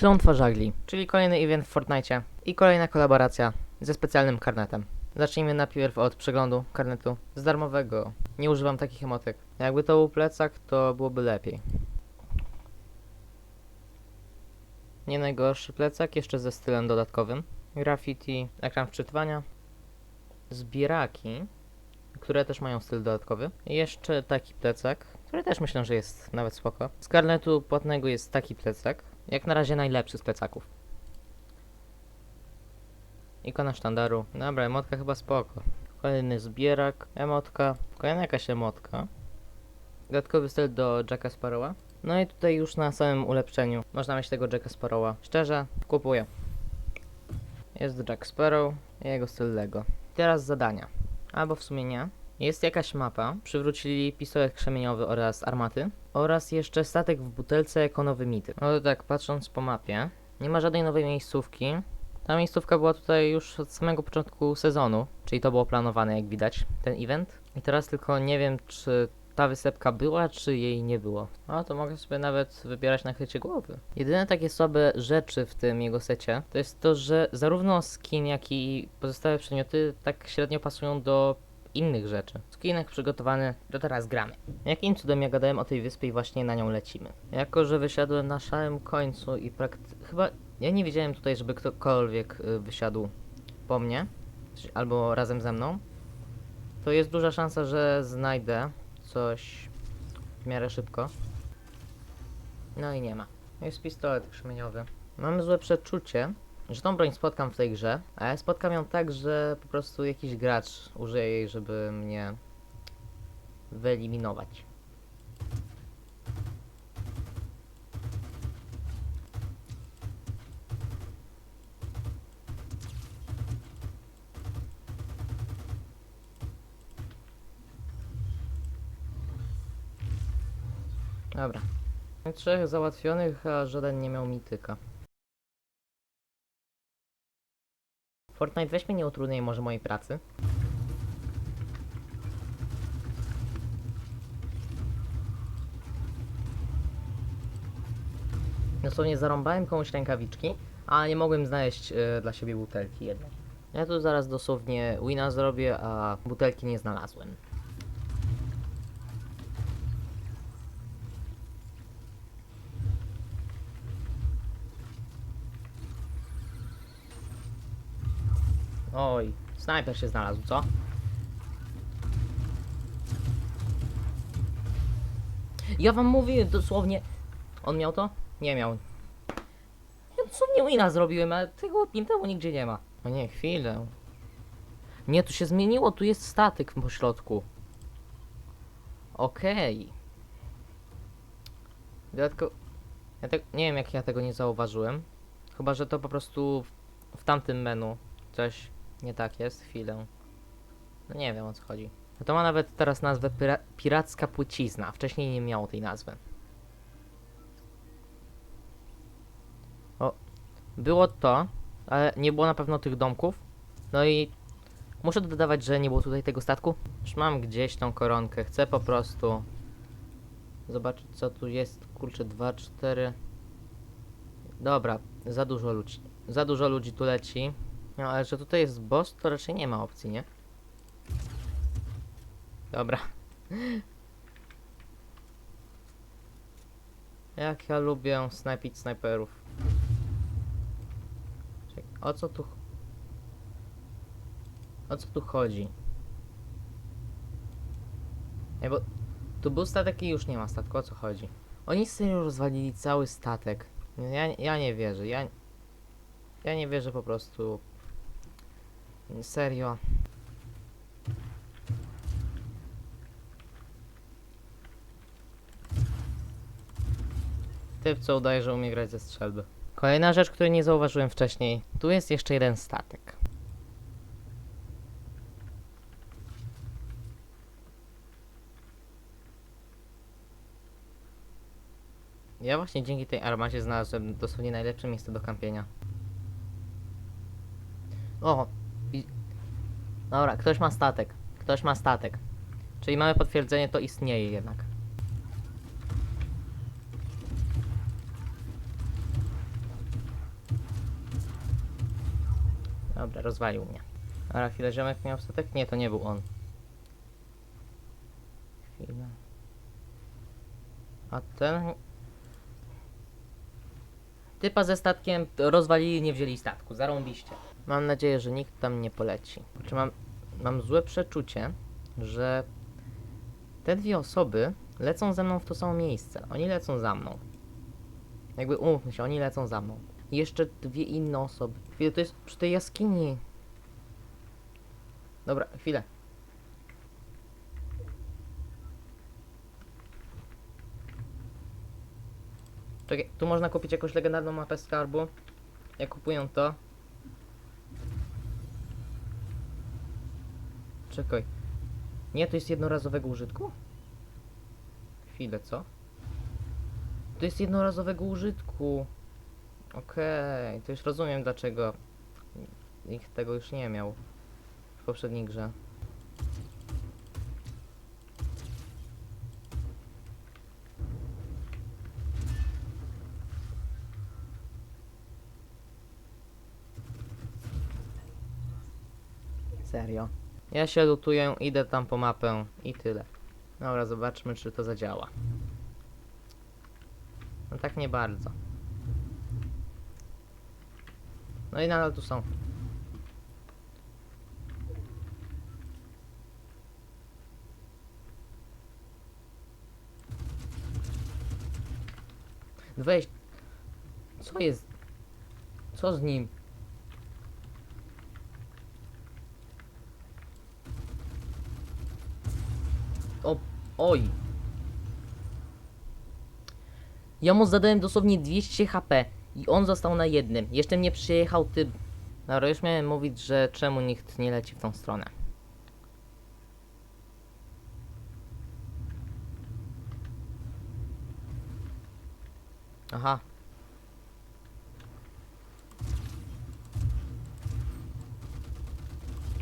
Klątwa żagli, czyli kolejny event w Fortnite i kolejna kolaboracja ze specjalnym karnetem. Zacznijmy najpierw od przeglądu karnetu z darmowego. Nie używam takich emotek. Jakby to był plecak, to byłoby lepiej. Nie najgorszy plecak, jeszcze ze stylem dodatkowym. Graffiti, ekran wczytywania, zbieraki, które też mają styl dodatkowy. Jeszcze taki plecak, który też myślę, że jest nawet spoko. Z karnetu płatnego jest taki plecak, jak na razie najlepszy z plecaków. Ikona sztandaru. Dobra, emotka chyba spoko. Kolejny zbierak, emotka, kolejna jakaś emotka. Dodatkowy styl do Jacka Sparrowa. No i tutaj już na samym ulepszeniu można mieć tego Jacka Sparrowa. Szczerze, kupuję. Jest Jack Sparrow i jego styl Lego. Teraz zadania. Albo w sumie nie. Jest jakaś mapa, przywrócili pistolet krzemieniowy oraz armaty oraz jeszcze statek w butelce jako nowy mity. No to tak, patrząc po mapie, nie ma żadnej nowej miejscówki. Ta miejscówka była tutaj już od samego początku sezonu, czyli to było planowane jak widać, ten event. I teraz tylko nie wiem, czy ta wysepka była, czy jej nie było. A to mogę sobie nawet wybierać nakrycie głowy. Jedyne takie słabe rzeczy w tym jego secie, to jest to, że zarówno skin, jak i pozostałe przedmioty tak średnio pasują do innych rzeczy. Skinek przygotowany, to teraz gramy. Jakim cudem ja gadałem o tej wyspie i właśnie na nią lecimy? Jako, że wysiadłem na szarym końcu i prakty... chyba... Ja nie wiedziałem tutaj, żeby ktokolwiek y, wysiadł po mnie, albo razem ze mną. To jest duża szansa, że znajdę coś w miarę szybko. No i nie ma. Jest pistolet krzemieniowy. Mam złe przeczucie, że tą broń spotkam w tej grze, a ja spotkam ją tak, że po prostu jakiś gracz użyje jej, żeby mnie wyeliminować. Dobra. Trzech załatwionych, a żaden nie miał mityka. Fortnite, weź mnie nie utrudniaj może mojej pracy. Dosłownie zarąbałem komuś rękawiczki, a nie mogłem znaleźć e, dla siebie butelki jednej. Ja tu zaraz dosłownie wina zrobię, a butelki nie znalazłem. Oj, snajper się znalazł, co? Ja wam mówię dosłownie. On miał to? Nie miał. Ja dosłownie wina zrobiłem, ale tego temu nigdzie nie ma. O nie, chwilę. Nie, tu się zmieniło, tu jest statek w pośrodku. Okej. Dodatko... Ja te... Nie wiem jak ja tego nie zauważyłem. Chyba, że to po prostu w, w tamtym menu coś nie tak jest. Chwilę. No nie wiem o co chodzi. No to ma nawet teraz nazwę pira Piracka Płycizna. Wcześniej nie miało tej nazwy. O, było to, ale nie było na pewno tych domków. No i muszę dodawać, że nie było tutaj tego statku. Już mam gdzieś tą koronkę. Chcę po prostu zobaczyć co tu jest. Kurczę, 2, 4. Dobra, za dużo ludzi. Za dużo ludzi tu leci. No ale że tutaj jest boss, to raczej nie ma opcji, nie? Dobra. Jak ja lubię snajpić snajperów. Czek, o co tu... O co tu chodzi? Nie, bo tu był statek i już nie ma statku, o co chodzi? Oni serio rozwalili cały statek. Ja, ja nie wierzę, ja... Ja nie wierzę po prostu. Serio. Typ, co udaje, że umie grać ze strzelby. Kolejna rzecz, której nie zauważyłem wcześniej. Tu jest jeszcze jeden statek. Ja właśnie dzięki tej armacie znalazłem dosłownie najlepsze miejsce do kampienia. O! Dobra, ktoś ma statek. Ktoś ma statek. Czyli mamy potwierdzenie, to istnieje jednak. Dobra, rozwalił mnie. Dobra, chwilę, ziomek miał statek? Nie, to nie był on. Chwilę. A ten... Typa ze statkiem rozwalili, nie wzięli statku, zarąbiście. Mam nadzieję, że nikt tam nie poleci. Znaczy mam, mam złe przeczucie, że te dwie osoby lecą ze mną w to samo miejsce. Oni lecą za mną. Jakby umówmy się, oni lecą za mną. I jeszcze dwie inne osoby. Chwilę, to jest przy tej jaskini. Dobra, chwilę. Czekaj, tu można kupić jakąś legendarną mapę skarbu. Jak kupują to. Czekaj. Nie, to jest jednorazowego użytku? Chwilę, co? To jest jednorazowego użytku. Okej, to już rozumiem dlaczego nikt tego już nie miał w poprzedniej grze. Serio. Ja się lutuję, idę tam po mapę i tyle. Dobra, zobaczmy czy to zadziała. No tak nie bardzo. No i nadal tu są. Weź. Co jest? Co z nim? O, oj. Ja mu zadałem dosłownie 200 HP i on został na jednym. Jeszcze mnie przyjechał typ. Dobra, już miałem mówić, że czemu nikt nie leci w tą stronę. Aha.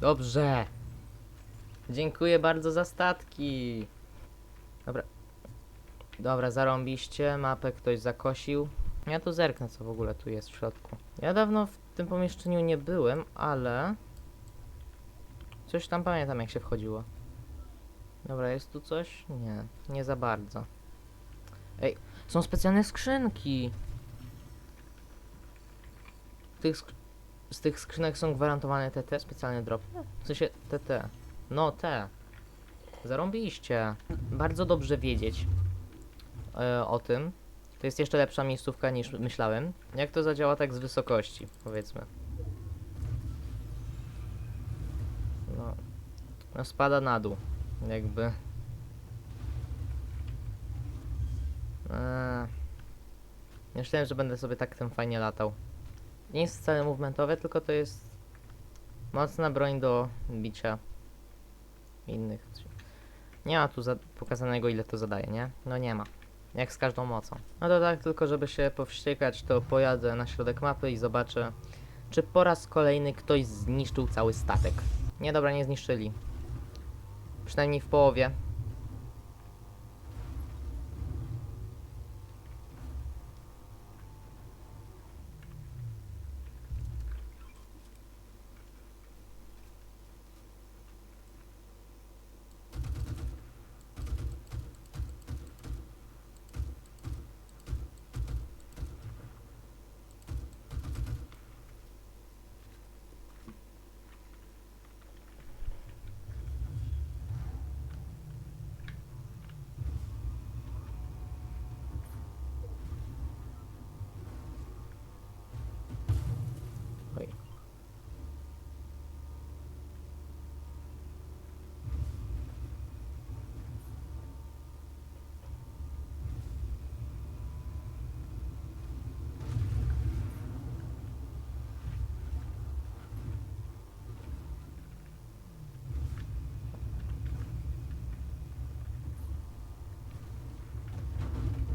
Dobrze. Dziękuję bardzo za statki. Dobra. Zarąbiście. Mapę ktoś zakosił. Ja tu zerknę, co w ogóle tu jest w środku. Ja dawno w tym pomieszczeniu nie byłem, ale... Coś tam pamiętam, jak się wchodziło. Dobra, jest tu coś? Nie, nie za bardzo. Ej, są specjalne skrzynki. Tych sk z tych skrzynek są gwarantowane TT, specjalne dropy? W sensie TT. No, te. Zarąbiście. Bardzo dobrze wiedzieć e, o tym. To jest jeszcze lepsza miejscówka niż myślałem. Jak to zadziała tak z wysokości, powiedzmy. No, no spada na dół. Jakby. Eee. Myślałem, że będę sobie tak tym fajnie latał. Nie jest wcale movementowe, tylko to jest mocna broń do bicia innych. Nie ma tu za- pokazanego ile to zadaje, nie? No nie ma. Jak z każdą mocą. No to tak, tylko żeby się powściekać, to pojadę na środek mapy i zobaczę, czy po raz kolejny ktoś zniszczył cały statek. Nie, dobra, nie zniszczyli. Przynajmniej w połowie. Oj.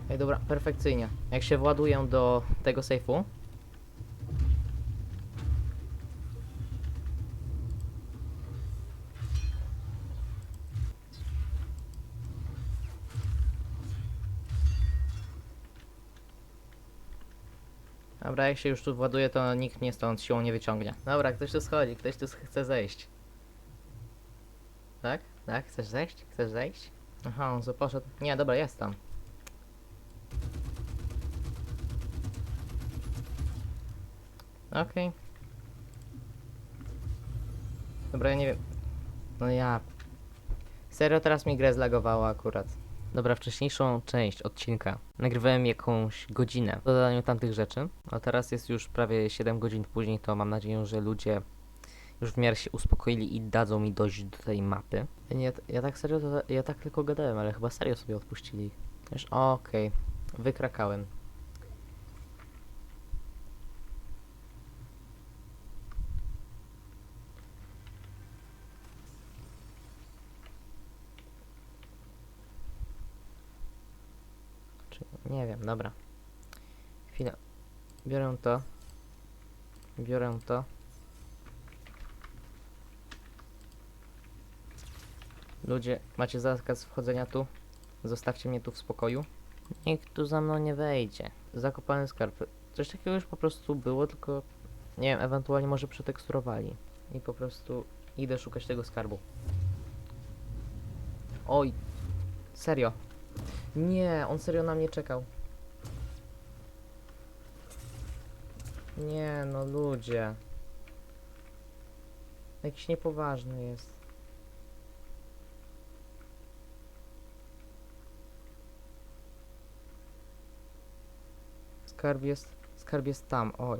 Ej, dobra, perfekcyjnie. Jak się właduję do tego sejfu, Dobra, jak się już tu właduje, to nikt mnie stąd siłą nie wyciągnie. Dobra, ktoś tu schodzi, ktoś tu chce zejść. Tak? Tak? Chcesz zejść? Chcesz zejść? Aha, on poszedł. Nie, dobra, jest tam. Okej. Dobra, ja nie wiem. No ja. Serio, teraz mi grę zlagowało akurat. Dobra, wcześniejszą część odcinka nagrywałem jakąś godzinę w dodaniu tamtych rzeczy, a teraz jest już prawie 7 godzin później, to mam nadzieję, że ludzie już w miarę się uspokoili i dadzą mi dojść do tej mapy. Nie, ja tak serio, to, ja tak tylko gadałem, ale chyba serio sobie odpuścili. Okej, wykrakałem. Czy, nie wiem, dobra. Chwila. Biorę to. Biorę to. Ludzie, macie zakaz wchodzenia tu? Zostawcie mnie tu w spokoju. Nikt tu za mną nie wejdzie. Zakopany skarb. Coś takiego już po prostu było, tylko nie wiem, ewentualnie może przeteksturowali. I po prostu idę szukać tego skarbu. Oj, serio. Nie, on serio na mnie czekał. Nie, no ludzie. Jakiś niepoważny jest. Skarb jest, skarb jest tam, oj.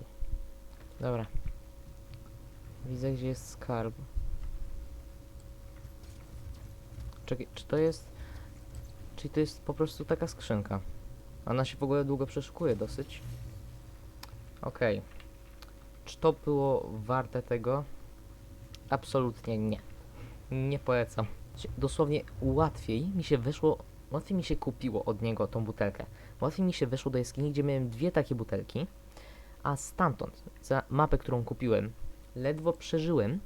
Dobra. Widzę, gdzie jest skarb. Czekaj, czy to jest... Czyli to jest po prostu taka skrzynka. Ona się w ogóle długo przeszukuje dosyć. Okej. Czy to było warte tego? Absolutnie nie. Nie polecam. Cie- Dosłownie łatwiej mi się wyszło, łatwiej mi się kupiło od niego tą butelkę. Łatwiej mi się weszło do jaskini, gdzie miałem dwie takie butelki, a stamtąd, za mapę, którą kupiłem, ledwo przeżyłem.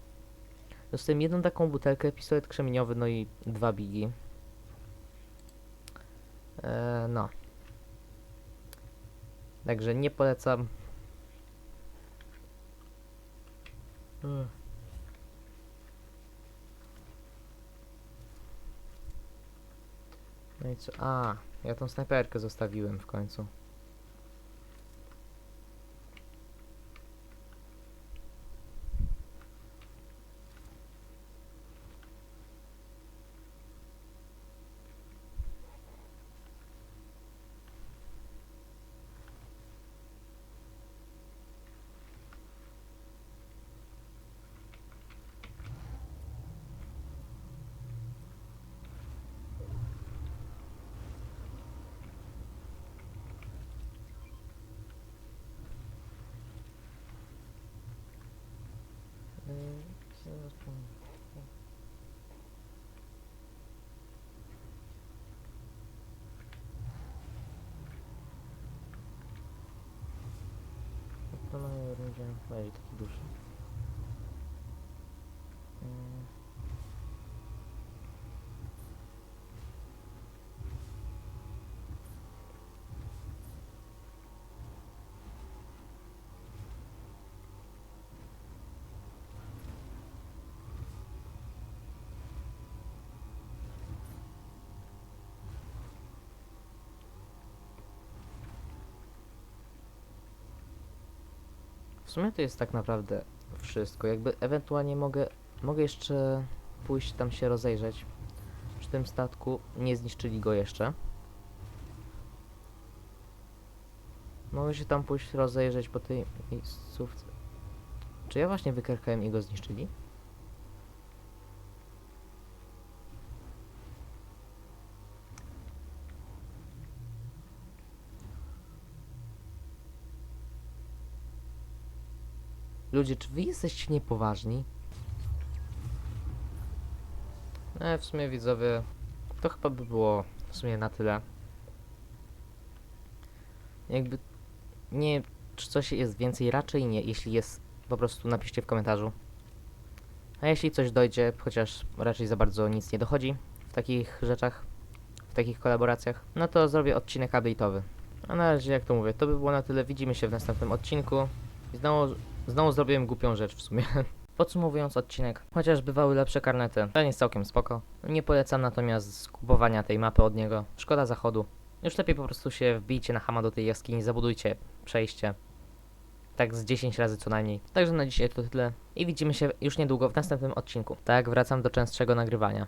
Dostałem jedną taką butelkę, pistolet krzemieniowy, no i dwa bigi. Eee, no. Także nie polecam. Ech. No i co? A, ja tą snajperkę zostawiłem w końcu. Ym, zaraz powiem. To na rundzie będzie taki sumie to jest tak naprawdę wszystko. Jakby ewentualnie mogę, mogę jeszcze pójść tam się rozejrzeć przy tym statku. Nie zniszczyli go jeszcze. Mogę się tam pójść rozejrzeć po tej miejscówce. Czy ja właśnie wykerkałem i go zniszczyli? Ludzie, czy wy jesteście niepoważni? E, w sumie widzowie, to chyba by było w sumie na tyle. Jakby, nie czy coś jest więcej, raczej nie. Jeśli jest, po prostu napiszcie w komentarzu. A jeśli coś dojdzie, chociaż raczej za bardzo nic nie dochodzi w takich rzeczach, w takich kolaboracjach, no to zrobię odcinek update'owy. A na razie, jak to mówię, to by było na tyle. Widzimy się w następnym odcinku. I znowu, znowu zrobiłem głupią rzecz w sumie. Podsumowując odcinek, chociaż bywały lepsze karnety, ten jest całkiem spoko. Nie polecam natomiast skupowania tej mapy od niego. Szkoda zachodu. Już lepiej po prostu się wbijcie na hama do tej jaskini, zabudujcie przejście. Tak z 10 razy co najmniej. Także na dzisiaj to tyle i widzimy się już niedługo w następnym odcinku. Tak, wracam do częstszego nagrywania.